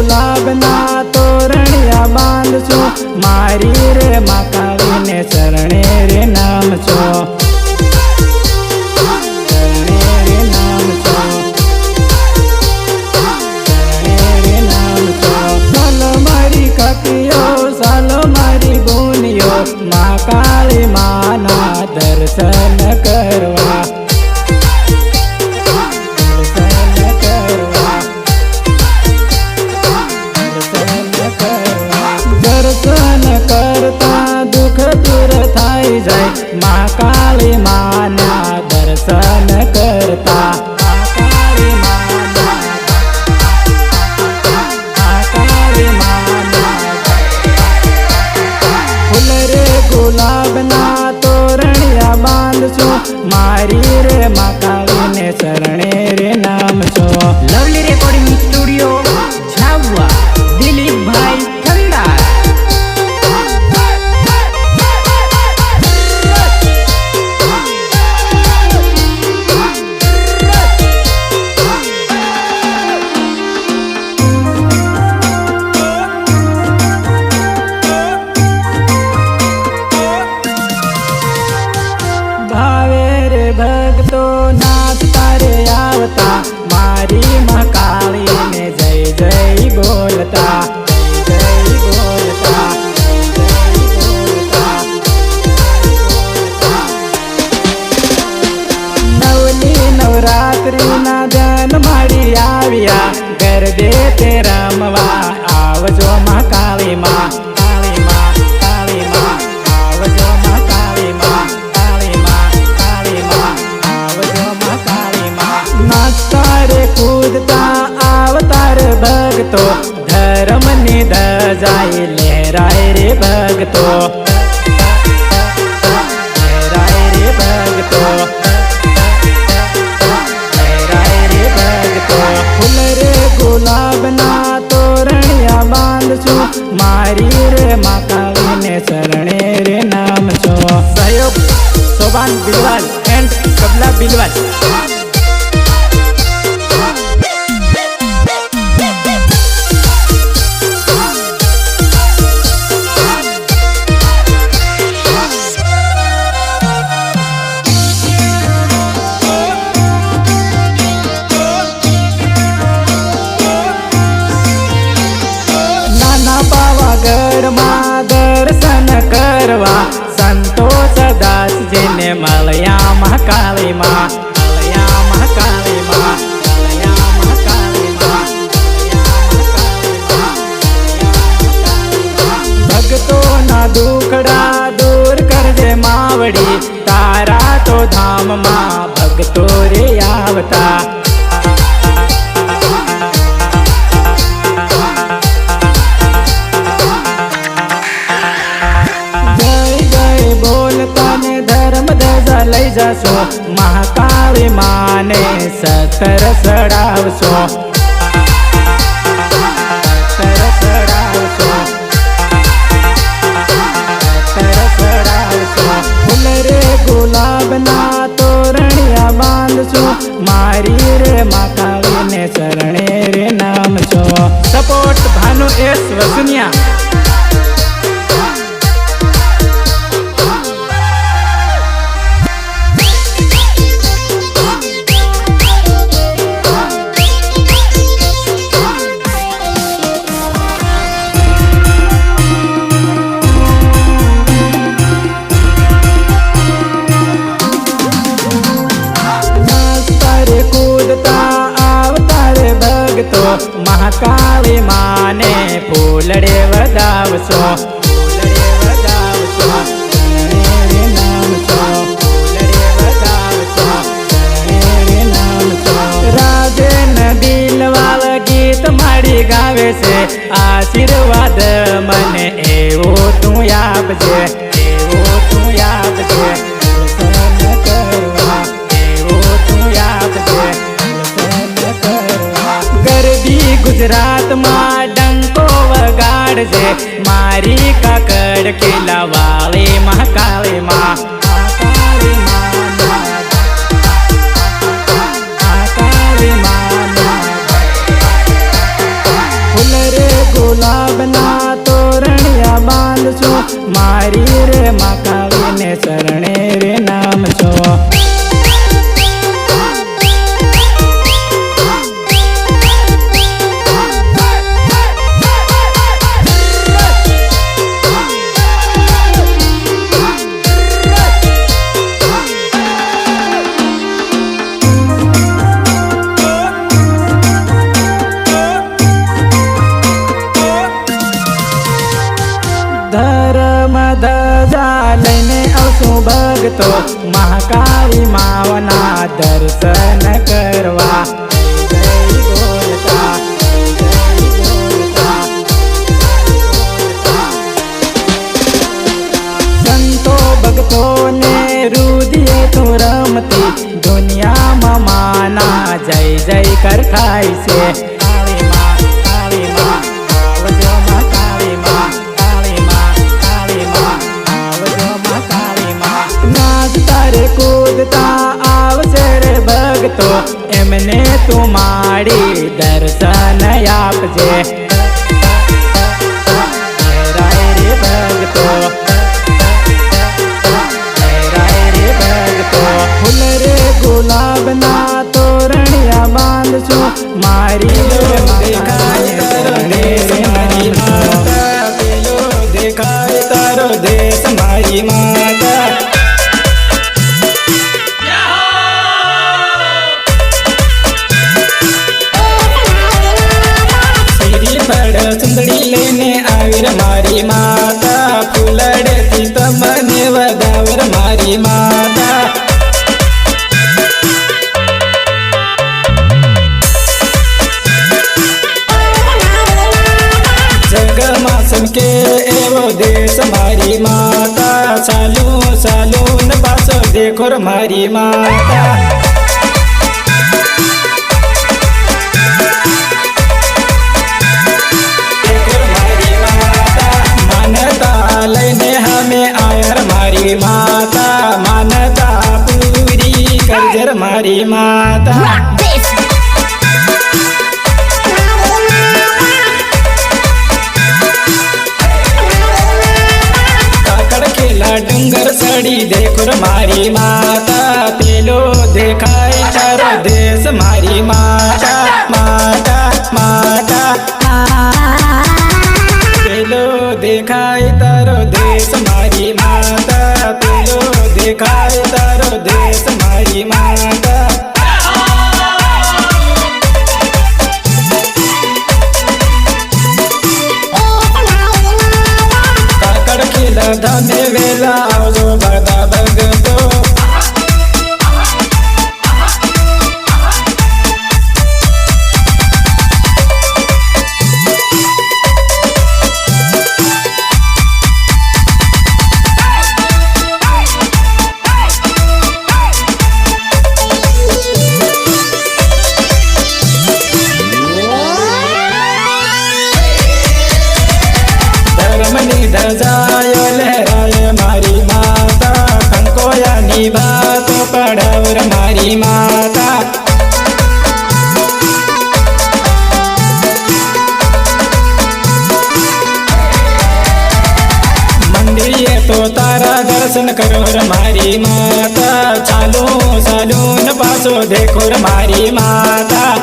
ગુલાબના તોરણિયા બાંધશો. મારી રે માતાને શરણે રે નામ છો. મારી ગુનિયો કાળી માના દર્શન કરો. નવરાત્રીના ધ્યાન મારી આવ્યા. ગરબે તે રામવા. આવજો માં કાળી માં. કૂદતા આવતાર ભગતો ધર્મની ધ જાય લહેરાય રે ભગતો રે માતાને શરણે રે નામ છો. સહયોગ સોબાન બિલવાલ એન્ડ કબલા બિલવાલ. cara. જશો મહાકાળી માને સતર સડાવશો ગુલાબના નામ છો ગાવે છે આશીર્વાદ મને એવો તું આપજે એવો તું આપજે ગુજરાતમાં પાડજે મારી કાકડ કેલા વાવે મહાકાવે માં. ગુલાબના તોરણિયા બાંધશું મારી રે માકા ભગતો મહાકાળી માવના દર્શન કરવા. સંતો ભક્તોને રુદિએ તો રમતી દુનિયામાં માના જય જય કરખાય છે. કૂદતા આવશે રે ભક્તો એમને તું મારી દર્શન આપજે. પાછો દેખો રે મારી માતા ઠાકોર મારી માતા માનતા લઈને અમે આયર મારી માતા માનતા પૂરી કરજર મારી માતા ડુંગર સડી દેખો રે મારી માતા, પેલો દેખાય ચારો દેશ મારી માતા માતા માતા. પેલો દેખાય તારો દેશ મારી માતા, પેલો દેખાય તારો દેશ મારી માતા. ધામે વેલા ને પાછો દેખો રે મારી માતા.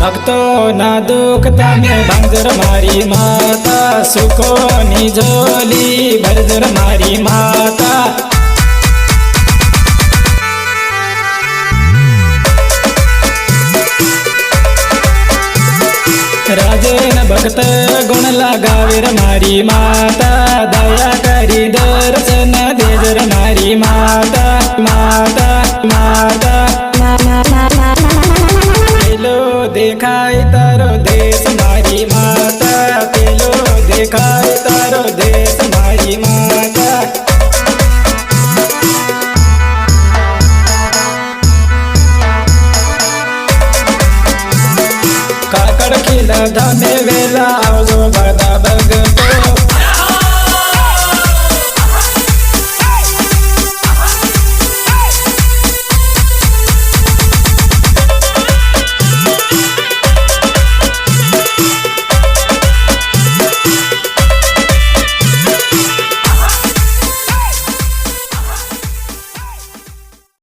ભક્તો ના દુઃખ તમે ભાંજર મારી માતા. સુખોની જોલી ભરજર મારી માતા. રાજે ભક્ત ગુણ લગાવેર મારી માતા. દયા કરી દર્શન દેજર મારી માતા. માતા માતા. પેલો દેખાય તારો દેશ મારી માતા. પેલો દેખાય તારો દેશ મારી માતા. કાકડ ખીલા ધામે વેલા આવજો.